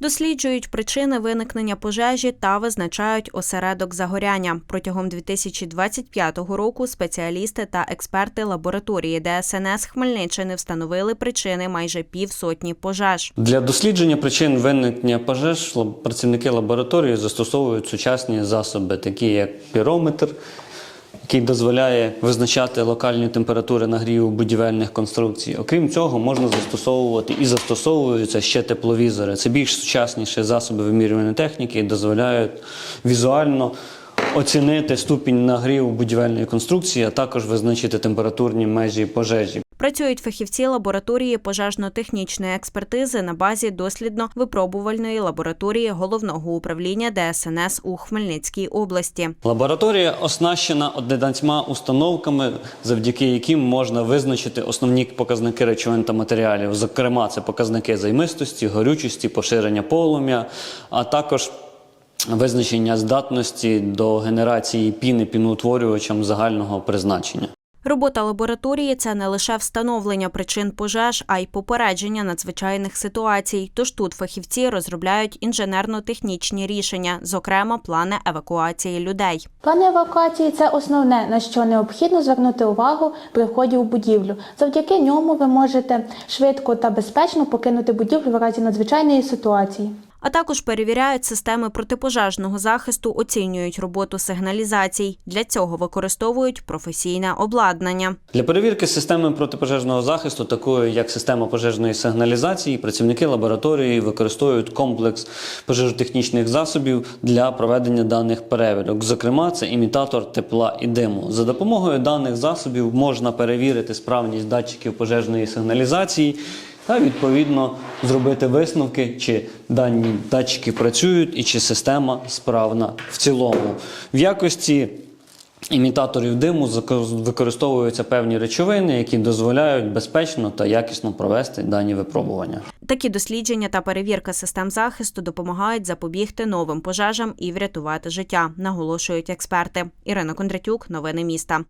Досліджують причини виникнення пожежі та визначають осередок загоряння. Протягом 2025 року спеціалісти та експерти лабораторії ДСНС Хмельниччини встановили причини майже півсотні пожеж. Для дослідження причин виникнення пожеж працівники лабораторії застосовують сучасні засоби, такі як пірометр, який дозволяє визначати локальні температури нагріву будівельних конструкцій. Окрім цього, можна застосовувати і застосовуються ще тепловізори. Це більш сучасніші засоби вимірювання техніки і дозволяють візуально оцінити ступінь нагріву будівельної конструкції, а також визначити температурні межі пожежі. Працюють фахівці лабораторії пожежно-технічної експертизи на базі дослідно-випробувальної лабораторії головного управління ДСНС у Хмельницькій області. Лабораторія оснащена 11 установками, завдяки яким можна визначити основні показники речовин та матеріалів. Зокрема, це показники займистості, горючості, поширення полум'я, а також визначення здатності до генерації піни піноутворювачам загального призначення. Робота лабораторії це не лише встановлення причин пожеж, а й попередження надзвичайних ситуацій. Тож тут фахівці розробляють інженерно-технічні рішення, зокрема плани евакуації людей. Плани евакуації це основне, на що необхідно звернути увагу при вході у будівлю. Завдяки ньому ви можете швидко та безпечно покинути будівлю в разі надзвичайної ситуації. А також перевіряють системи протипожежного захисту, оцінюють роботу сигналізацій. Для цього використовують професійне обладнання. Для перевірки системи протипожежного захисту, такої як система пожежної сигналізації, працівники лабораторії використовують комплекс пожежотехнічних засобів для проведення даних перевірок. Зокрема, це імітатор тепла і диму. За допомогою даних засобів можна перевірити справність датчиків пожежної сигналізації. Та відповідно зробити висновки, чи дані датчики працюють і чи система справна в цілому. В якості імітаторів диму використовуються певні речовини, які дозволяють безпечно та якісно провести дані випробування. Такі дослідження та перевірка систем захисту допомагають запобігти новим пожежам і врятувати життя, наголошують експерти. Ірина Кондратюк, новини міста.